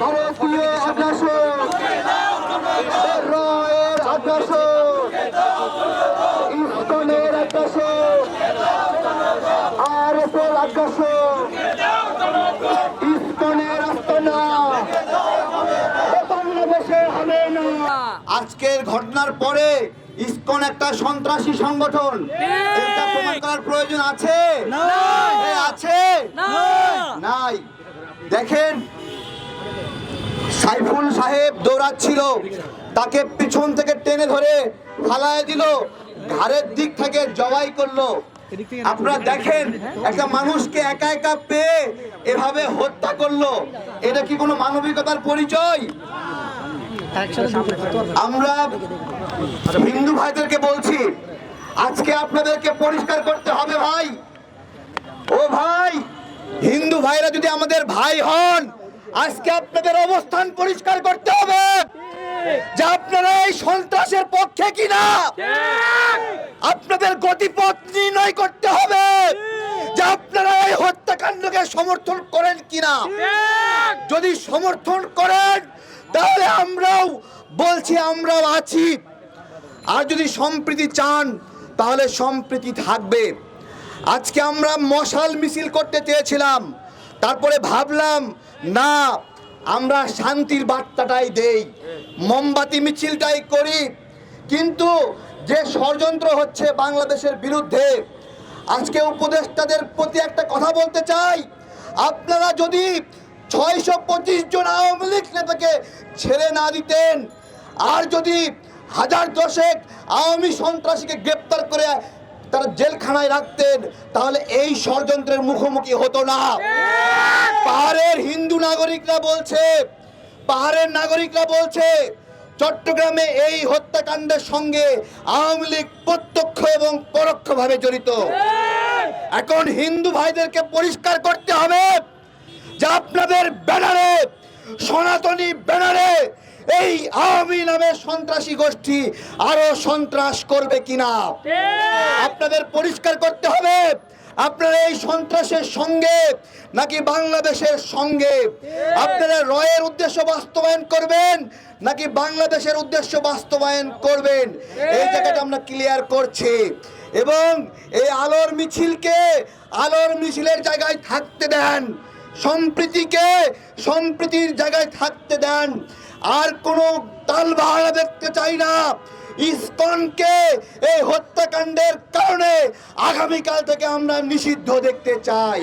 ভারতীয় আগ্রাসন। রয়ের আগ্রাসন। ইস্কনের আগ্রাসন। আর এসের আগ্রাসন। ইস্কনের আস্তানা বাংলাদেশে হবে না। আজকের ঘটনার পরে ইস্কন একটা সন্ত্রাসী সংগঠন। এটা প্রমাণ করার প্রয়োজন আছে? এ, আছে নাই দেখেন, সাইফুল সাহেব দৌড়াচ্ছিল, তাকে পিছন থেকে টেনে ধরে ফালায় দিল, ঘাড়ের দিক থেকে জবাই করল। আপনারা দেখেন, একটা মানুষকে একা একা পেয়ে এভাবে হত্যা করল। এটা কি কোনো মানবিকতার পরিচয়? আমরা হিন্দু ভাইদেরকে বলছি, আজকে আপনাদেরকে পরিষ্কার করতে হবে ভাই। ও ভাই হিন্দু ভাইরা যদি আমাদের ভাই হন, আজকে আপনাদের অবস্থান পরিষ্কার করতে হবে। যে আপনারা এই সন্ত্রাসের পক্ষে কিনা, আপনাদের গতিপথ নির্ণয় করতে হবে। যে আপনারা এই হত্যাকাণ্ডকে সমর্থন করেন কিনা। যদি সমর্থন করেন, তাহলে আমরাও বলছি, আমরাও আছি। আর যদি সম্প্রীতি চান, তাহলে সম্প্রীতি থাকবে। আজকে আমরা মশাল মিছিল করতে চেয়েছিলাম। তারপরে ভাবলাম, না, আমরা শান্তির বার্তাটাই দেই। মোমবাতি মিছিলটাই করি। কিন্তু যে ষড়যন্ত্র হচ্ছে বাংলাদেশের বিরুদ্ধে, আজকে উপদেষ্টাদের প্রতি একটা কথা বলতে চাই। আপনারা যদি ছয়শো পঁচিশ জন আওয়ামী লীগ নেতাকে ছেড়ে না দিতেন, আর যদি হাজার দশেক আওয়ামী সন্ত্রাসীকে গ্রেপ্তার করে তারা জেলখানায় রাখতেন, তাহলে এই ষড়যন্ত্রের মুখোমুখি হতো না। পাহাড়ের হিন্দু নাগরিকরা বলছে, পাহাড়ের নাগরিকরা বলছে, চট্টগ্রামে এই হত্যাকাণ্ডের সঙ্গে আওয়ামী লীগ প্রত্যক্ষ এবং পরোক্ষভাবে জড়িত। এখন হিন্দু ভাইদেরকে পরিষ্কার করতে হবে যে আপনাদের ব্যানারে, সনাতনী ব্যানারে এই আওয়ামী নামের সন্ত্রাসী গোষ্ঠী আরও সন্ত্রাস করবে কিনা? আপনাদের পরিষ্কার করতে হবে আপনারা এই সন্ত্রাসের সঙ্গে নাকি বাংলাদেশের সঙ্গে? আপনারা রয়ের উদ্দেশ্য বাস্তবায়ন করবেন নাকি বাংলাদেশের উদ্দেশ্য বাস্তবায়ন করবেন? এই জায়গাটা আমরা ক্লিয়ার করছি। এবং এই আলোর মিছিলকে আলোর মিছিলের জায়গায় থাকতে দেন। সম্প্রীতিকে সম্প্রীতির জায়গায় থাকতে দেন। আর কোনো ভাড়া দেখতে চাই না। ইস্কনকে এই হত্যাকাণ্ডের কারণে আগামীকাল থেকে আমরা নিষিদ্ধ দেখতে চাই।